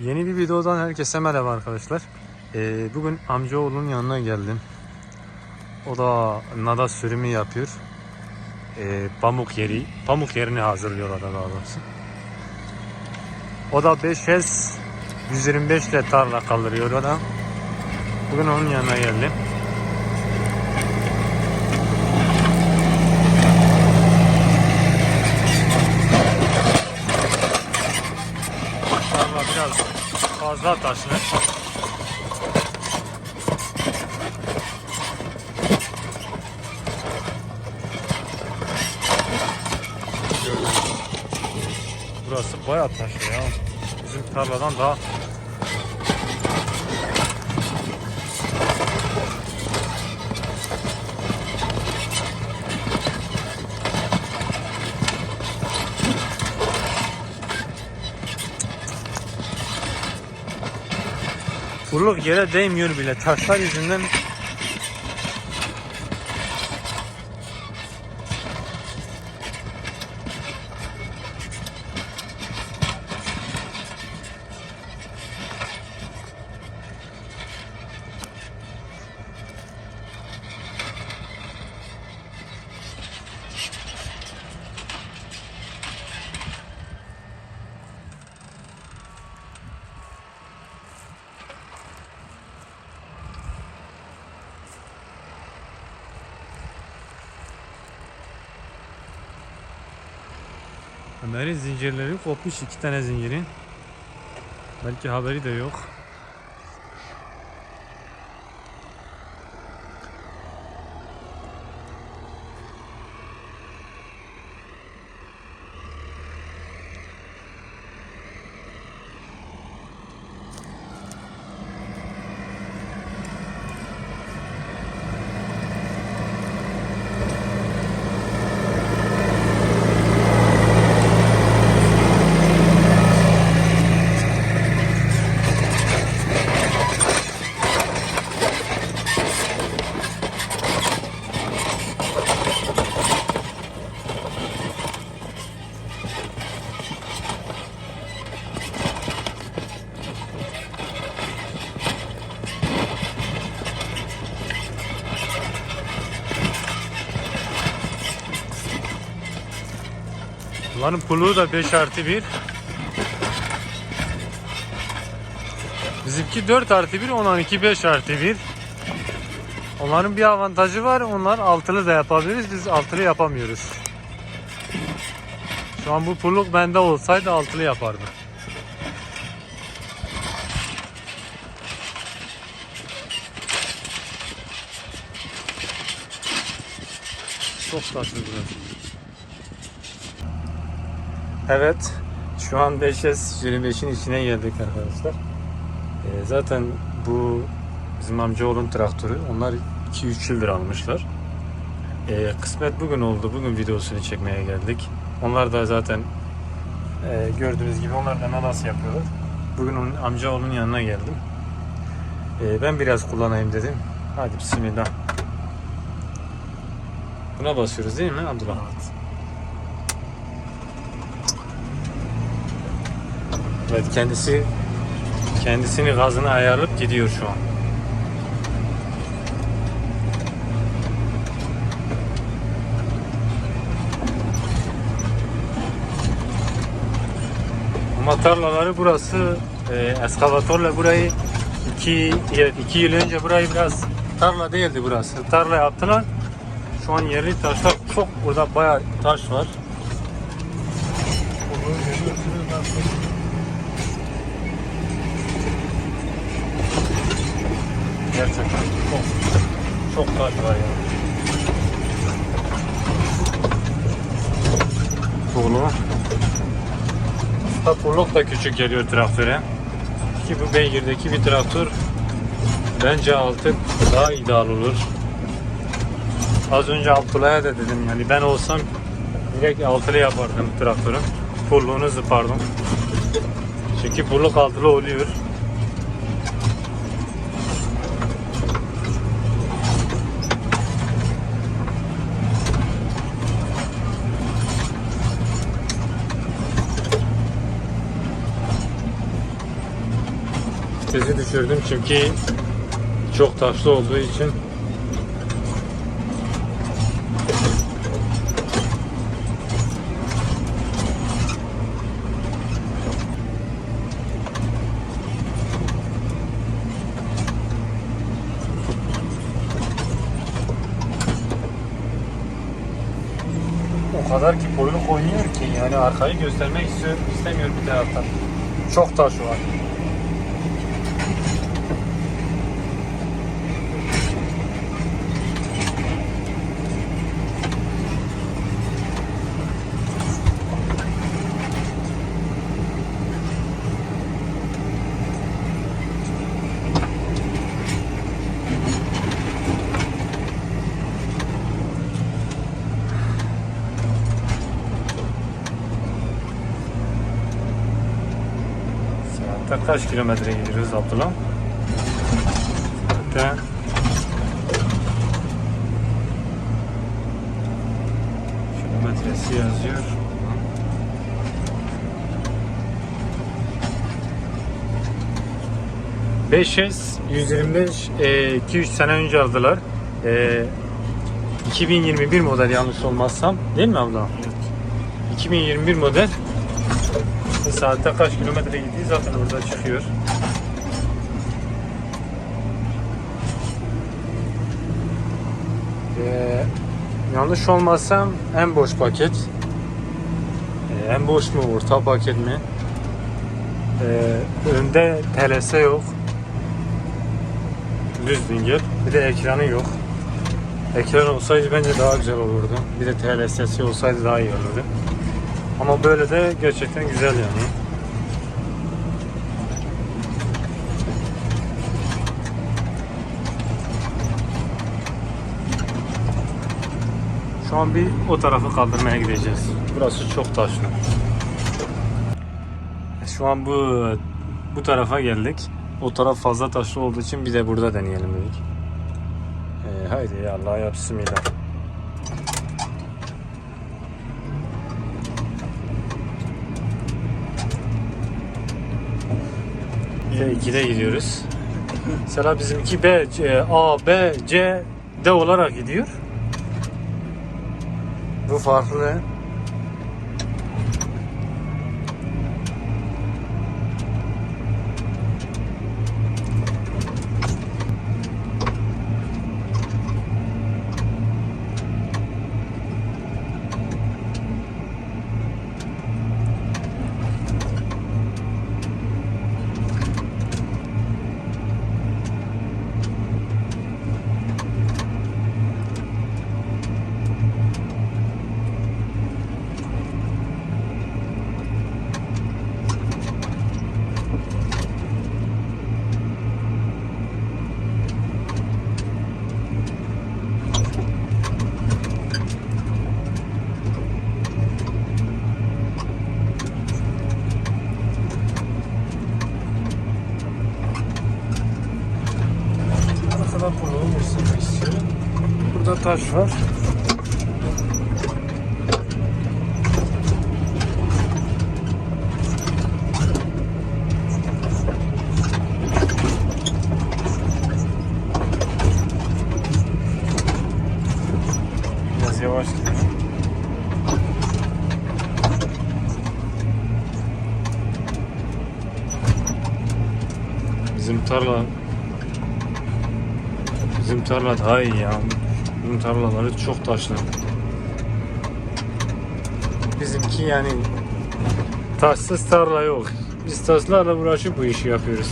Yeni bir videodan herkese merhaba arkadaşlar. Ee, bugün amcaoğlunun yanına geldim. O da nada sürümü yapıyor. Ee, pamuk yeri, pamuk yerini hazırlıyor o da daha doğrusu. O da 5S 125 ile tarla kaldırıyor o da. Bugün onun yanına geldim. Tarla biraz fazla taşlı. Burası bayağı taşlı ya. Bizim tarladan daha Furluk yere değmiyor bile. Taşlar yüzünden Ömer'in zincirleri kopmuş iki tane zincirin. Belki haberi de yok. Bunların pulu da 5 artı 1. Bizimki 4 artı 1, onlarınki 5 artı 1. Onların bir avantajı var, onlar altılı da yapabiliriz, biz altılı yapamıyoruz. Şu an bu pulluk bende olsaydı altılı yapardım. Çok tatlı burası. Evet, şu an 5S 25'in içine geldik arkadaşlar. Ee, zaten bu bizim amcaoğlun traktörü. Onlar 2-3 yıldır almışlar. Ee, kısmet bugün oldu. Bugün videosunu çekmeye geldik. Onlar da zaten e, gördüğünüz gibi onlar da nalas yapıyorlar. Bugün onun amcaoğlunun yanına geldim. Ee, ben biraz kullanayım dedim. Hadi bismillah. Buna basıyoruz değil mi Abdullah? Evet kendisi kendisini gazını ayarlayıp gidiyor şu an. Ama tarlaları burası e, eskavatörle burayı iki, evet, iki yıl önce burayı biraz tarla değildi burası. Tarla yaptılar. Şu an yerli taşlar çok burada bayağı taş var. Gerçekten çok çok taş var ya. Pulu. Usta puluk da küçük geliyor traktöre. Ki bu beygirdeki bir traktör bence altı daha ideal olur. Az önce Abdullah'a da dedim yani ben olsam direkt altılı yapardım traktörü. Pulluğunu zıpardım. Çünkü pulluk altılı oluyor. Vitesi düşürdüm çünkü çok taşlı olduğu için o kadar ki boyluk oynuyor ki yani arkayı göstermek istiyor, istemiyor bir taraftan. Çok taş var. Saatte kaç kilometre gidiyoruz Abdullah? Saatte kilometresi yazıyor. ...500, 125, 2-3 sene önce aldılar. E, 2021 model yanlış olmazsam. Değil mi abla? 2021 model. Saatte kaç kilometre gittiği zaten orada çıkıyor. Ee, yanlış olmazsam en boş paket. Ee, en boş mu orta paket mi? Ee, önde TLS yok. Düz dingil. Bir de ekranı yok. Ekran olsaydı bence daha güzel olurdu. Bir de TLS'si olsaydı daha iyi olurdu. Ama böyle de gerçekten güzel yani. Şu an bir o tarafı kaldırmaya gideceğiz. Burası çok taşlı. Şu an bu bu tarafa geldik. O taraf fazla taşlı olduğu için bir de burada deneyelim dedik. Ee, haydi ya Allah ya bismillah. Bize 2'de gidiyoruz. Mesela bizimki B, C, A, B, C, D olarak gidiyor. Bu farklı. Ne kadar kulağı göstermek istiyorum. Burada taş var. Biraz yavaş gidelim. Bizim tarla Bizim tarla daha iyi ya. Bizim tarlaları çok taşlı. Bizimki yani taşsız tarla yok. Biz taşlarla uğraşıp bu işi yapıyoruz.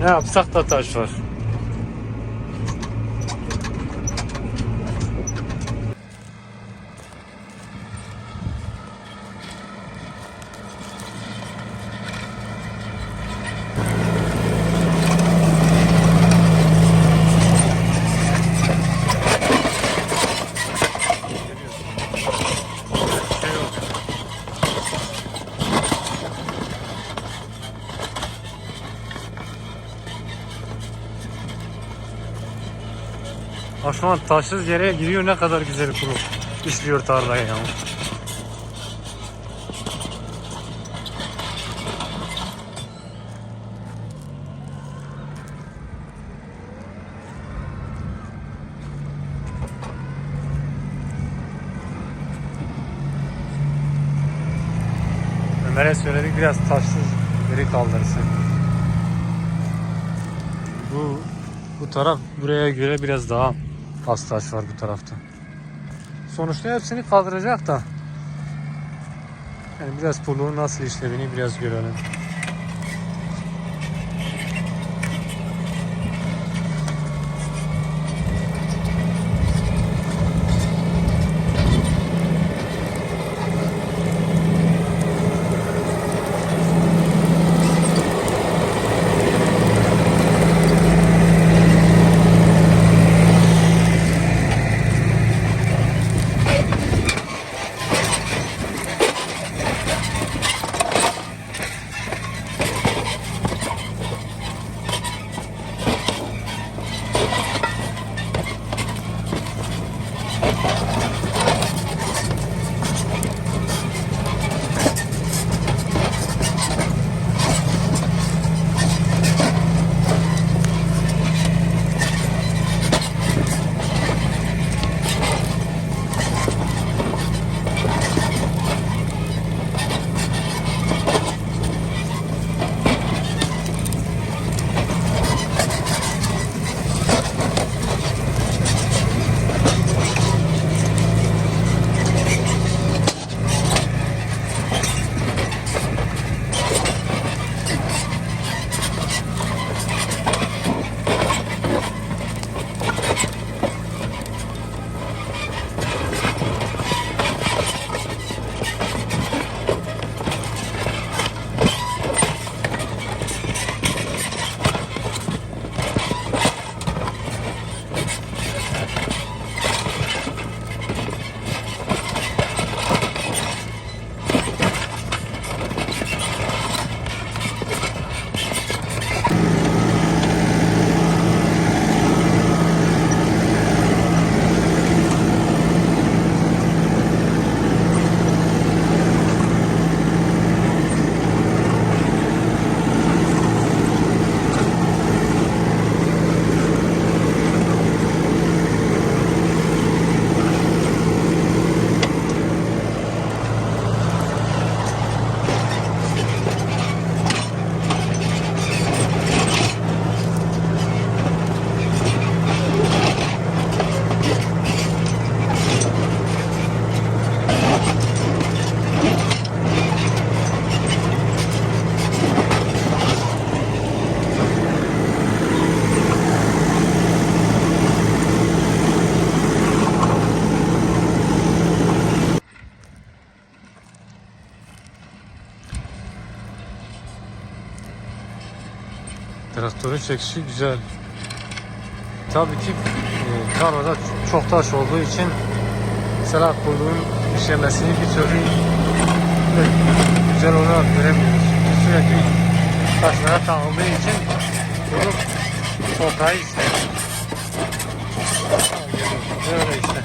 Ne yapsak da taş var. şu an taşsız yere giriyor ne kadar güzel kuru işliyor tarlaya ya. Ömer'e söyledik biraz taşsız yeri kaldırsın. Bu bu taraf buraya göre biraz daha az taş var bu tarafta. Sonuçta hepsini kaldıracak da. Yani biraz pulluğun nasıl işlediğini biraz görelim. Traktörün çekişi güzel. Tabii ki e, tarlada çok taş olduğu için mesela kurduğun işlemesini bir türlü güzel olarak göremiyoruz. Çünkü sürekli taşlara takıldığı için kurup toprağı ister. Böyle işte.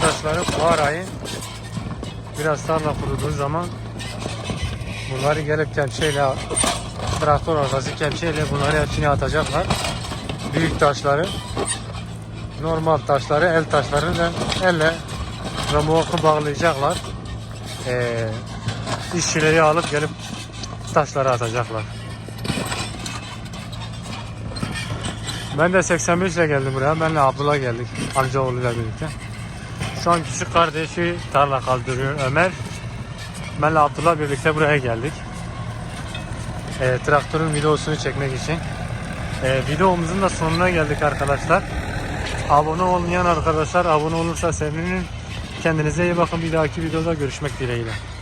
Taşları bu arayı biraz tarla kuruduğu zaman bunları gelip kepçeyle traktör arkası kepçeyle bunları hepsini atacaklar. Büyük taşları normal taşları el taşlarını da elle remorku bağlayacaklar. Ee, işçileri alıp gelip taşları atacaklar. Ben de 85 ile geldim buraya. Benle Abdullah geldik. Amcaoğluyla birlikte. Şu an küçük kardeşi tarla kaldırıyor Ömer. Benle Abdullah birlikte buraya geldik. Ee, traktörün videosunu çekmek için. Ee, videomuzun da sonuna geldik arkadaşlar. Abone olmayan arkadaşlar abone olursa sevinirim. Kendinize iyi bakın. Bir dahaki videoda görüşmek dileğiyle.